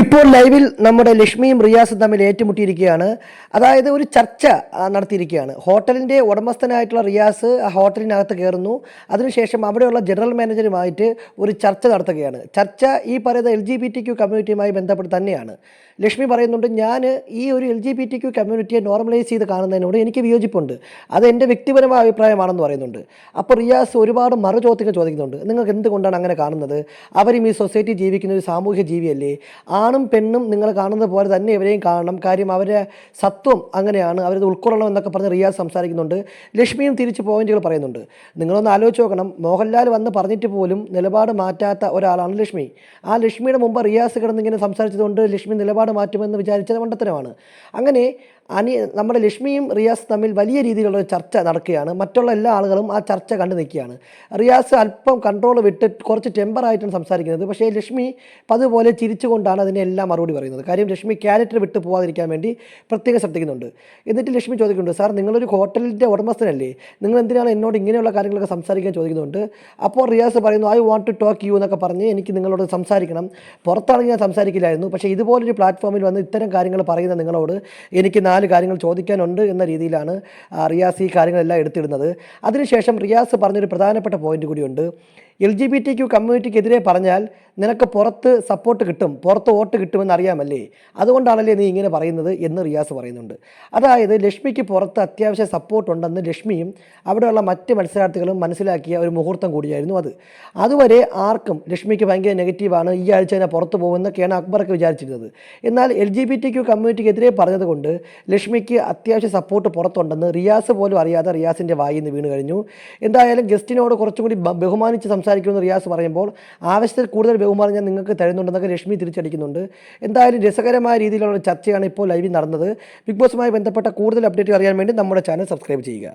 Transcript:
ഇപ്പോൾ ലൈവിൽ നമ്മുടെ ലക്ഷ്മിയും റിയാസും തമ്മിൽ ഏറ്റുമുട്ടിയിരിക്കുകയാണ്. അതായത് ഒരു ചർച്ച നടത്തിയിരിക്കുകയാണ്. ഹോട്ടലിന്റെ ഉടമസ്ഥനായിട്ടുള്ള റിയാസ് ആ ഹോട്ടലിനകത്ത് കയറുന്നു. അതിനുശേഷം അവിടെയുള്ള ജനറൽ മാനേജറുമായിട്ട് ഒരു ചർച്ച നടത്തുകയാണ്. ചർച്ച ഈ പറയുന്ന L G B T Q കമ്മ്യൂണിറ്റിയുമായി ബന്ധപ്പെട്ട് തന്നെയാണ്. ലക്ഷ്മി പറയുന്നുണ്ട് ഞാൻ ഈ ഒരു L G B T Q കമ്മ്യൂണിറ്റിയെ normalise ചെയ്ത് കാണുന്നതിനോട് എനിക്ക് വിയോജിപ്പുണ്ട്. അത് എന്റെ വ്യക്തിപരമായ അഭിപ്രായമാണെന്ന് പറയുന്നുണ്ട്. അപ്പോൾ റിയാസ് ഒരുപാട് മറു ചോദ്യങ്ങൾ ചോദിക്കുന്നുണ്ട്. നിങ്ങൾക്ക് എന്തുകൊണ്ടാണ് അങ്ങനെ കാണുന്നത്? അവരും ഈ സൊസൈറ്റി ജീവിക്കുന്ന ഒരു സാമൂഹ്യ ജീവിയല്ലേ? ആണും പെണ്ണും നിങ്ങൾ കാണുന്നത് പോലെ തന്നെ ഇവരെയും കാണണം. കാര്യം അവരെ സത്വം അങ്ങനെയാണ്. അവരത് ഉൾക്കൊള്ളണം എന്നൊക്കെ പറഞ്ഞ് റിയാസ് സംസാരിക്കുന്നുണ്ട്. ലക്ഷ്മിയും തിരിച്ച് പോയിന്റുകൾ പറയുന്നുണ്ട്. നിങ്ങളൊന്ന് ആലോചിച്ച് നോക്കണം. മോഹൻലാൽ വന്ന് പറഞ്ഞിട്ട് പോലും നിലപാട് മാറ്റാത്ത ഒരാളാണ് ലക്ഷ്മി. ആ ലക്ഷ്മിയുടെ മുമ്പ് റിയാസ് കിടന്നിങ്ങനെ സംസാരിച്ചതുകൊണ്ട് ലക്ഷ്മി നിലപാട് മാറ്റുമെന്ന് വിചാരിച്ചത് മണ്ടത്തരമാണ്. അങ്ങനെ അനി നമ്മുടെ ലക്ഷ്മിയും റിയാസ് തമ്മിൽ വലിയ രീതിയിലുള്ള ചർച്ച നടക്കുകയാണ്. മറ്റുള്ള എല്ലാ ആളുകളും ആ ചർച്ച കണ്ടു നിൽക്കുകയാണ്. റിയാസ് അല്പം കൺട്രോൾ വിട്ട് കുറച്ച് ടെമ്പറായിട്ടാണ് സംസാരിക്കുന്നത്. പക്ഷേ ലക്ഷ്മി പതുപോലെ ചിരിച്ചുകൊണ്ടാണ് അതിനെ എല്ലാം മറുപടി പറയുന്നത്. കാര്യം ലക്ഷ്മി ക്യാരക്ടർ വിട്ട് പോകാതിരിക്കാൻ വേണ്ടി പ്രത്യേകം ശ്രദ്ധിക്കുന്നുണ്ട്. എന്നിട്ട് ലക്ഷ്മി ചോദിക്കുന്നുണ്ട് സാർ നിങ്ങളൊരു ഹോട്ടലിന്റെ ഉടമസ്ഥനല്ലേ? നിങ്ങൾ എന്തിനാണ് എന്നോട് ഇങ്ങനെയുള്ള കാര്യങ്ങളൊക്കെ സംസാരിക്കാൻ ചോദിക്കുന്നുണ്ട്? അപ്പോൾ റിയാസ് പറയുന്നു I want to talk you എന്നൊക്കെ പറഞ്ഞ് എനിക്ക് നിങ്ങളോട് സംസാരിക്കണം. പുറത്താണെങ്കിൽ ഞാൻ സംസാരിക്കില്ലായിരുന്നു. പക്ഷേ ഇതുപോലൊരു പ്ലാറ്റ്ഫോമിൽ വന്ന് ഇത്തരം കാര്യങ്ങൾ പറയുന്ന നിങ്ങളോട് എനിക്ക് നാല് കാര്യങ്ങൾ ചോദിക്കാനുണ്ട് എന്ന രീതിയിലാണ് റിയാസ് ഈ കാര്യങ്ങളെല്ലാം എടുത്തിടുന്നത്. അതിനുശേഷം റിയാസ് പറഞ്ഞൊരു പ്രധാനപ്പെട്ട പോയിന്റ് കൂടിയുണ്ട്. L G B T Q കമ്മ്യൂണിറ്റിക്കെതിരെ പറഞ്ഞാൽ നിനക്ക് പുറത്ത് സപ്പോർട്ട് കിട്ടും പുറത്ത് വോട്ട് കിട്ടുമെന്ന് അറിയാമല്ലേ? അതുകൊണ്ടാണല്ലേ നീ ഇങ്ങനെ പറയുന്നത് എന്ന് റിയാസ് പറയുന്നുണ്ട്. അതായത് ലക്ഷ്മിക്ക് പുറത്ത് അത്യാവശ്യ സപ്പോർട്ട് ഉണ്ടെന്ന് ലക്ഷ്മിയും അവിടെയുള്ള മറ്റ് മത്സരാർത്ഥികളും മനസ്സിലാക്കിയ ഒരു മുഹൂർത്തം കൂടിയായിരുന്നു അത്. അതുവരെ ആർക്കും ലക്ഷ്മിക്ക് ഭയങ്കര നെഗറ്റീവാണ് ഈ ആഴ്ച തന്നെ പുറത്ത് പോകുമെന്നൊക്കെയാണ് അക്ബറൊക്കെ വിചാരിച്ചിരുന്നത്. എന്നാൽ L G B T Q കമ്മ്യൂണിറ്റിക്കെതിരെ പറഞ്ഞതുകൊണ്ട് ലക്ഷ്മിക്ക് അത്യാവശ്യം സപ്പോർട്ട് പുറത്തുണ്ടെന്ന് റിയാസ് പോലും അറിയാതെ റിയാസിന്റെ വായിൽ നിന്ന് വീണ് കഴിഞ്ഞു. എന്തായാലും ഗസ്റ്റിനോട് കുറച്ചും കൂടി ബഹുമാനിച്ച് സംസാരിക്കുമെന്ന് റിയാസ് പറയുമ്പോൾ ആവശ്യത്തിൽ കൂടുതൽ ബഹുമാനം ഞാൻ നിങ്ങൾക്ക് തരുന്നുണ്ടെന്നൊക്കെ ലക്ഷ്മി തിരിച്ചടിക്കുന്നുണ്ട്. എന്തായാലും രസകരമായ രീതിയിലുള്ള ചർച്ചയാണ് ഇപ്പോൾ ലൈവിൽ നടന്നത്. ബിഗ് ബോസുമായി ബന്ധപ്പെട്ട കൂടുതൽ അപ്ഡേറ്റ് അറിയാൻ വേണ്ടി നമ്മുടെ ചാനൽ സബ്സ്ക്രൈബ് ചെയ്യുക.